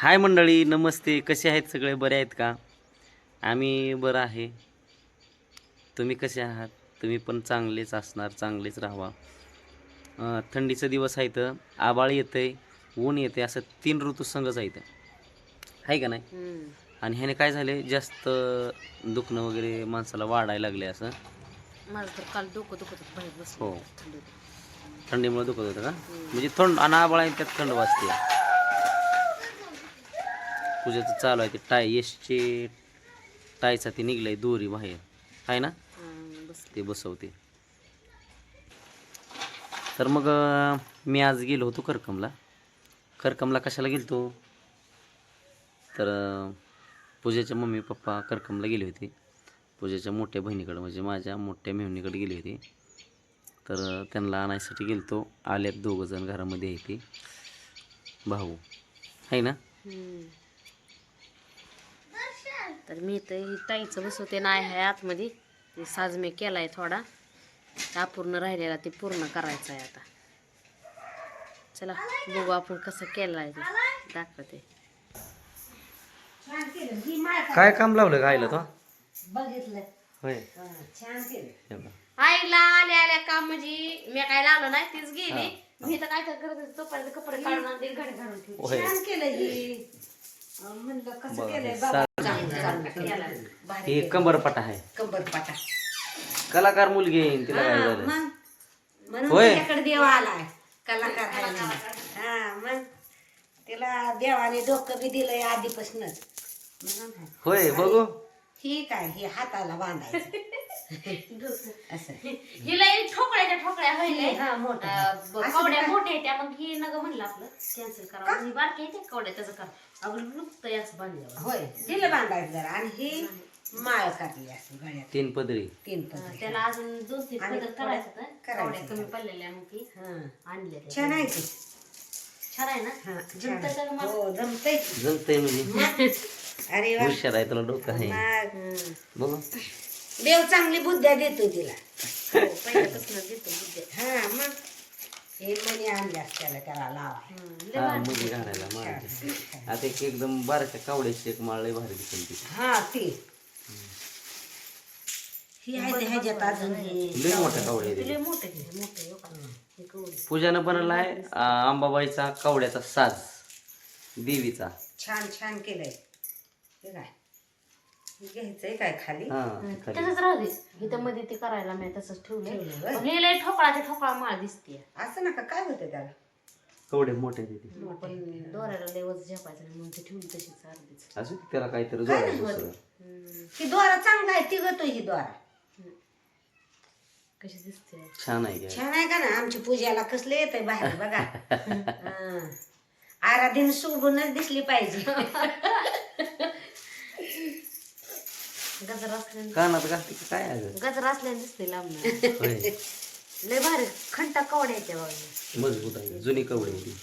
हाय मंडळी नमस्ते. कसे आहेत सगळे? बरे आहेत का? आम्ही बरं आहे. तुम्ही कसे आहात? तुम्ही पण चांगलेच असणार चांगलेच राहावा. थंडीचा दिवस आहे तर आबाळ येतंय ऊन येते असं तीन ऋतू संगच आहे आहे का नाही? आणि ह्याने काय झाले जास्त दुखणं वगैरे माणसाला वाढायला लागले असं. काल डोकं दुखत हो. थंडीमुळे दुखत होतं का? म्हणजे थंड आणि आबाळ आहे त्यात थंड वाजते. पूजेचं चालू आहे ते टाय यशचे टायचा ते निघलंय दोरी बाहेर. आहे ना? ते बसवते. तर मग मी आज गेलो होतो करकमला करकमला कशाला गेलतो? तर पूजेच्या मम्मी पप्पा करकमला गेले होते. पूजेच्या मोठ्या बहिणीकडं म्हणजे माझ्या मोठ्या मेहुणीकडे गेली होती. तर त्यांना आणायसाठी गेलतो. आल्यात दोघं जण घरामध्ये आहे भाऊ. आहे ना? तर मी तर ही ताईचं बसवते नाही आहे आतमध्ये. ते साज मी केलाय थोडा. ते अपूर्ण राहिलेला ते पूर्ण करायचं आहे आता. चला बघू आपण कसं केलं आहे ते. दाखवते. काय काम लावलं गायला तो? बघितलं. होय. छान केलं. बघ. आईला आल्या आल्या काम म्हणजे मी काय लावलं नाही तीच गेली. मी तर काय तर करत होते, तोपर्यंत कपडे काढून आणते घडी घालून ठेवते होय. बरं, सा- हे कंबरपटा आहे. कंबरपाटा. कलाकार मुलगी आहे तिला काय झालं म्हणून होय. तिच्याकडे देव आलाय कलाकार आहे म्हणून. हा मग? तिला देवाने डोकं बी दिलंय आधीपासूनच. म्हणून. आहे. होय बघू. ही काय ही हाताला बांधायचं. असं. हिला ही ठोकळ्याच्या ठोकळ्या व्हायले हा मोठं. अं, ब- कवड्या मोठ्या आहेत त्या मग ही नग म्हणलं आपलं कॅन्सल करा. ही बारकी आहे त्या कवड्या त्याचं कर. आपण लुकतं असं बांधल्यावर. होय दिलं बांधायचं जरा. आणि ही माळ काढली असं गळ्यात. तीन पदरी. तीन पदरी. त्याला अजून दोन तीन आणि बदल करायचं होतं. करायचं. कवड्या कमी पडलेल्या मग ती हा. आणल्या त्या. छान आहे की छान आहे ना? हा जमतंय का छान. मग? हो जमतंय. की. जमतंय म्हणजे. अरे वा. हुशार आहे तुला डोकं आहे. मग हं. देव चांगली बुद्ध्या देतो तिला. हो, पहिल्यापासूनच देतो बुद्ध्या. हा मग. हे मणी आणले त्याला त्याला लावा हं, लय हा भारी. मुली घालायला माळ आता एक एकदम बारक्या कावड्याची एक माळ लय भारी दिसेल ती हा ती. ही आहे ते ह्याच्यात अजून हे. लय मोठ्या कावड्या लय मोठे आहे, मोठे आहे, हो का? हे कवडी. पूजानं बनवला आहे अंबाबाईचा कावड्याचा साज. देवीचा. छान छान केलंय. हे काय? हे घ्यायचंय काय खाली? हा खाली. तसंच राहू दे. इथं मध्ये ते करायला मी तसंच ठेवलंय. ठेवलंय होय. पण हे लय ठोकळाच्या ठोकळा माळ दिसते असं नका काय होतं त्याला? कवडे मोठे दिली पण दोऱ्याला लय वज झेपायचं नाही म्हणून ते ठेवली तशीच अर्धीच. असं त्याला काहीतरी जोडायचं दुसरं. ही दोरा चांगला आहे तिघतो ही दोरा. कशी दिसते छान आहे की. छान आहे का ना? आमची पूजाला कसले येत आहे बाहेर बघा. हा. आराधीन शोभूनच दिसली पाहिजे. गजर असल्याने कानात घालते की काय आहे गं? गजर असल्याने दिसते लांब होय. लय भारी खंटा कवड्या येते बाबा. मजबूत आहे जुनी कवडे आहे ती.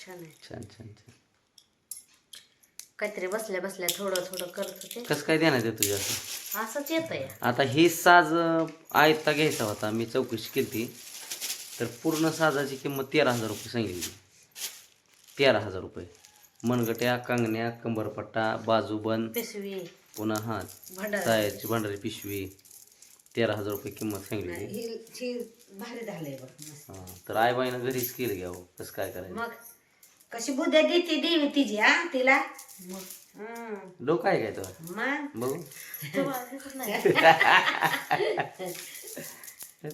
छान आहे छान छान छान. काहीतरी बसल्या बसल्या थोडं थोडं करत होते. कसं काय देण्यात आहे तुझ्या असं असंच येत आहे आता ही साज अं, आयता घ्यायचा होता मी चौकशी केली तर पूर्ण साजाची किंमत तेरा हजार रुपये सांगितली तेरा हजार रुपये. मनगट्या कांगण्या कंबरपट्टा बाजूबंद पिशवी. पुन्हा हा भंडार टायरची भांडारी पिशवी तेरा हजार रुपये किंमत सांगितली ही ही भारी झालंय बघ मस्त. हा, तर आईबाईनं घरीच केलं घ्यावं कसं काय करायचं? मग कशी बुद्ध्या देते देवी तिची हा तिला? मग? हम्म. डोकं आहे काय मग? बघू.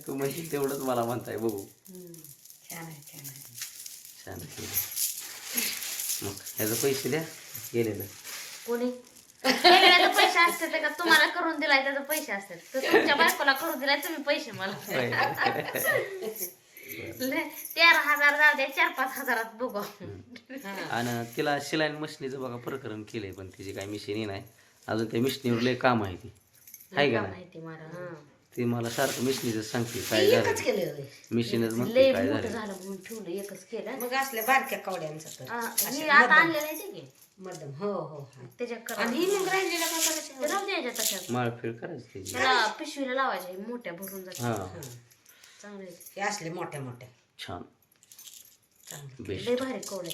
तू म्हणशील तेवढंच मला म्हणताय बघू. छान आहे छान आहे. छान केलं. मग ह्याचं पैसे द्या गेलेलं. कोणी? केलेल्याचे पैसे असतात का? तुम्हाला करून दिलाय त्याचे पैसे असतात. तर तुमच्या बायकोला करून दिलाय तुम्ही पैसे मला. लय, तेरा हजार जाऊ द्या चार पाच हजारात बघू. आणि तिला शिलाई मशिनीचं बघा प्रकरण केलंय पण तिची काही मिशिनी नाही. अजून त्या मिशनीवर लय काम आहे ती. आहे का नाही? माहिती मला. हा. ती मला सारखं मिशनीचं सांगते काय एकच झालं केलं होय. मिशीनच म्हणते लय काय मोठं झालं झालं म्हणून ठेवलं एकच केलं. मग असल्या बारक्या कवड्यांचा तर. हा, मी आता आणले नाही ते की. हो हो, हो. पिशवीला लावायच्या मोठ्या भरून चांगले. हे असले मोठ्या मोठ्या. छान. चांगले. भारी कोवळे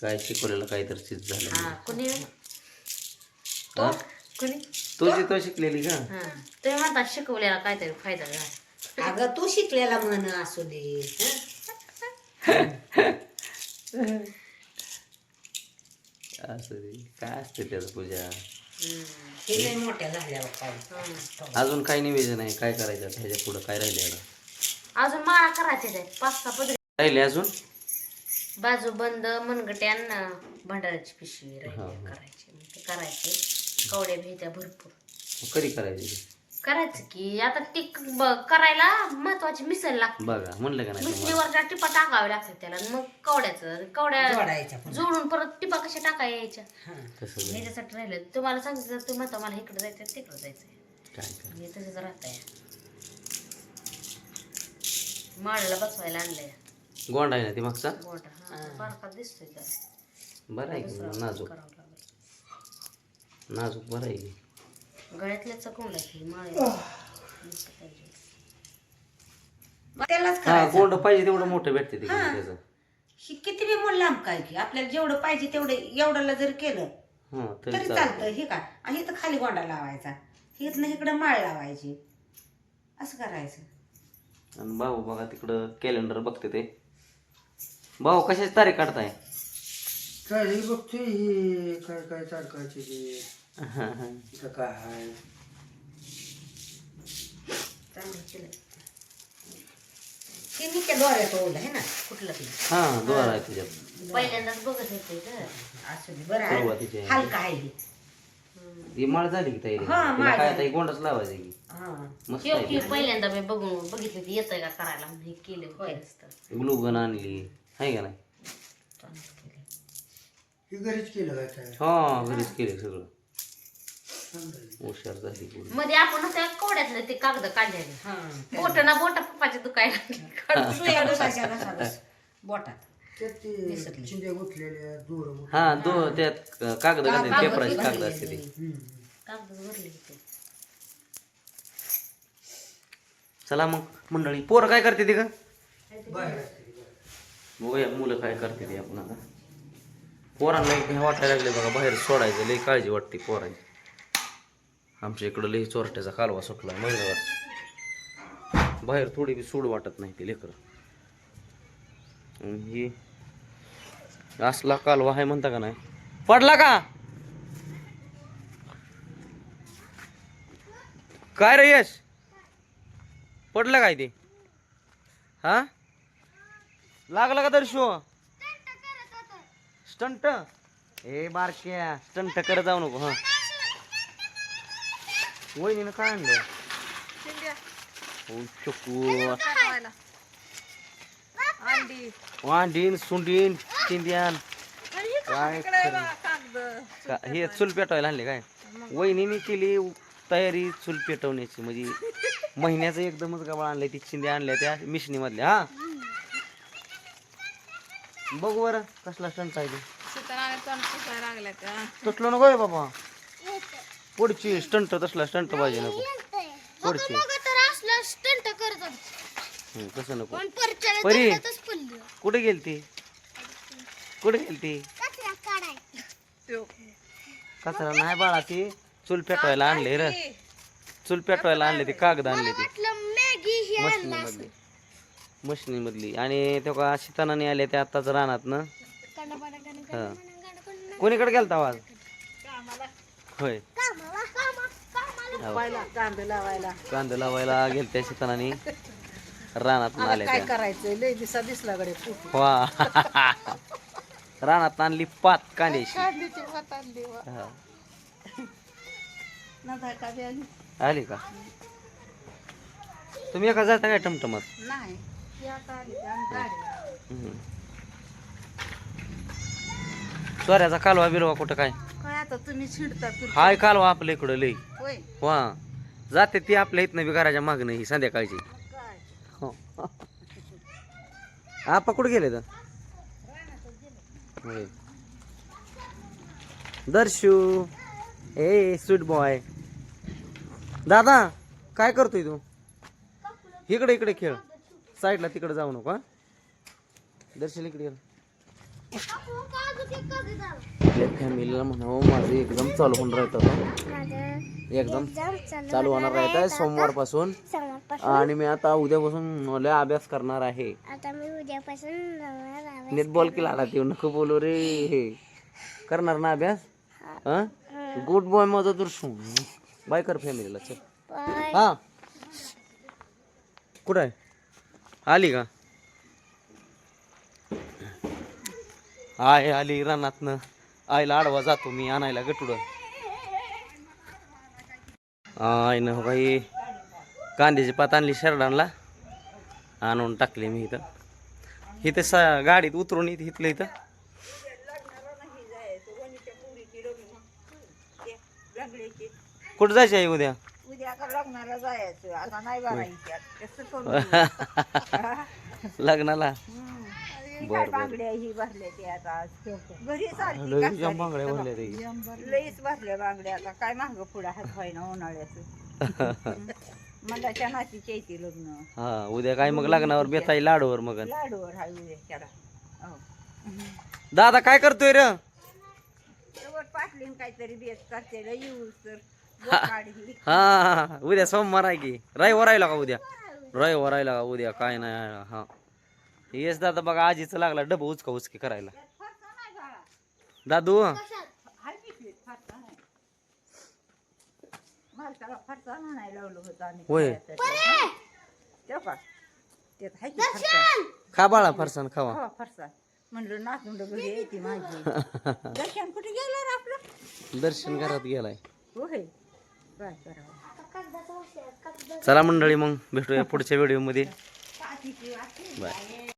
काय शिकवलेलं काहीतरी तर झालं हा कोणी? हा? कोणी? तो शिकलेली का? तुम्ही म्हणता शिकवलेला काहीतरी फायदा झाला. अगं तू शिकलेला म्हण असू दे असं ते. काय असते त्याचं पूजा? ते लय मोठ्या झाल्यावर काय अजून काय निवेदन आहे? काय करायचं आता? ह्याच्या पुढं काय राहिले आता? अजून माळा करायचे ते पाच सहा पदरी. राहिले अजून? बाजू बंद मनगट्यान भंडाऱ्याची पिशवी हा, राहिली. हा. करायची. मग ते करायचे. कवड्या भेट्या भरपूर. कधी करायचे? ते? करायचं की आता टिक ब- करायला महत्वाची मिसळ लागते. बघा म्हणलं का नाही तुम्हाला? मिसळीवरच्या टिपा टाकावे लागतात त्याला आणि मग कवड्याचं कवड्या जोडायच्या पण जोडून परत टिपा कशा टाका यायच्या हं. ह्याच्यासाठी राहिलं तुम्हाला सांगितलं तर तुम्ही म्हणता मला इकडे जायचं तिकडे काय काय? मी तसंच राहतंय. माळाला बसवायला आणलंय. गोंड आहे ना ती मागचा? मोठा हा बारका दिसतोय त्याला. बरं आहे की नाजूक. करावं लागेल. नाजूक बरं आहे की. गळ्यातल्या माळे मग त्यालाच हा करायचं. गोंड पाहिजे तेवढं मोठं भेटते ते त्याचं. ही किती बी मोल लांब काय की आपल्याला जेवढं पाहिजे तेवढं एवढ्याला जर केलं हा तरी तरी चालतं चालतं हे का? आणि इथं खाली गोंडा लावायचा. इथनं इकडं माळ लावायची. असं करायचं. आणि भाऊ बघा तिकडं कॅलेंडर बघते ते. भाऊ कशाची तारीख काढताय? चालेल बघतोय हे काय काय तारखाचे ते. हा, हा. इथं काय आहे चांगलं केलं ते मी त्या डोळ्यात ओढलं आहे ना कुठलं ते हा दोर आहे त्याच्यात पहिल्यांदाच बघत होते तर असू दे बरं सुरुवातीचे आहे आहे. हलका आहे हे. ही माळ झाली की तयारी हा, तिला माळ काय झाली. ही गोंडच लावायची की हा मस्त शेव आहे की पहिल्यांदा मी बघून बघितलं की येतंय का करायला म्हणून हे केलं केलंच तर ग्लुगन आणली आहे का नाही. हे घरीच केलं काय काय हा घरीच केले सगळं हुशार झाली पोरगी. मध्ये आपण त्या कवड्यातलं ते कागद काढलेले. हा. बोट ना बोट पप्पाच्या घसाघस बोटात. त्यात ते चिंध्या गुतलेल्या दोर गुत- हा दो त्यात कागद कागद पेपराची कागद. असते ते कागद भरले होते चला मग मंडळी. पोरं काय करते ती का बाहेर असते. ती बाहेर. बघूया मुलं काय करते ते आपण आता. पोरांना एक वाटायला लागले बघा बाहेर सोडायचं लई काळजी वाटते पोरांची. आमच्या इकडं लई चोरट्याचा कालवा सुटला मंगळवार बाहेर थोडी बी सोड वाटत नाही ते लेकरं. ही असला कालवा आहे म्हणता का नाही? पडला का? काय रे यश? पडलं काय ते? हा? लागला का दर्शो स्टंट? ए बारक्या स्टंट करत जाऊ नको हा. वहिनीनं काय आणलं ओ चकू वांडीन सुंडीन चिंद्यान काय खरं. का- हे चूल पेटवायला आणले काय? वहिनीने केली तयारी चूल पेटवण्याची. म्हणजे महिन्याचं एकदमच गबाळ आणलंय ती चिंद्या आणल्या त्या मिशनी मधल्या हा? बघू बरं कसला स्टंट आहे. ते तसलं नको बाबा. पुढची स्टंट तसला स्टंट पाहिजे नको. पुढची. हं, तसं नको. परी कुठे गेलती? कुठे गेलती? कचरा नाही बाळा ती. चूल पेटवायला आणले र. चूल पेटवायला आणले ते कागद आणले ते. मशनी मधली मशनी मधली. आणि तो का शितानाने आले ते आताच रानात ना? हा. कोणीकडे गेलता आवाज? होय. कांदा लावायला. गेलत्या शितानाने. रानात आले काय त्या. करायचं लय दिसा दिसला गडे वा. रानात आणली पात कांद्याची हा. आली. का? तुम्ही एका जाता काय टमटमात? नाही. हम्म. चोऱ्याचा कालवा बिलवा कुठं काय? काय आता तुम्ही शिडता हाय कालवा आपल्या इकडं लई. वा. जाते ती आपल्या इथनं बी घराच्या मागणं ही संध्याकाळची. हो. आपा कुठे गेले तर. होय. दर्शू. ए स्वीट बॉय दादा काय करतोय तू? इकडे इकडे खेळ. साईडला तिकडे जाऊ नको हा? दर्शन इकडे ये. आपल्या फॅमिलीला म्हणावं माझं एकदम चालू होऊन राहतं एकदम चालू होणार राहत आहे सोमवारपासून. आणि मी आता उद्यापासून मला अभ्यास करणार आहे. आहे. नीट बोल की लाडा येऊ नको बोलू रे. करणार ना अभ्यास? हा. गुड बॉय माझा तर शू बाय कर फॅमिलीला चल. हा. कुठं आहे? आली का? आय आली रानातनं. आईला आडवा जातो मी आणायला गटुड. न काही कांद्याची पात आणली शरडांना. आणून टाकली मी इथं. इथं सा गाडीत उतरून इथं इथलं इथं. कुठं जायचं आहे उद्या? लग्नाला बर बांगड्या ही भरल्या ते आता घरी लई जाम बांगड्या भरल्या रे लईच भरल्या बांगड्या आता काय मागं पुढं हात व्हायना उन्हाळ्याचं. मला चणाची येते लग्न. हा उद्या काय मग लग्नावर बेताई लाडूवर मग? लाडूवर हाय उद्या त्याला. हो. दादा काय करतोय रे? शेवट पाटलीन काहीतरी बेस करते तर. हा. उद्या सोमवार आहे की? रविवार राहिला का उद्या? रविवार राहिला का उद्या? काय नाही हा. येस दादा बघा आजीचं लागला डबं उचका उचकी करायला. दादू? हाय खा बाळा फरसान खावा. फारसा. म्हणलं नातुंड घरी येते माझी. दर्शन कुठे गेलं रे आपलं? दर्शन घरात गेलाय. होय. काय करावं चला मंडळी मग भेटूया पुढच्या व्हिडिओमध्ये. बाय.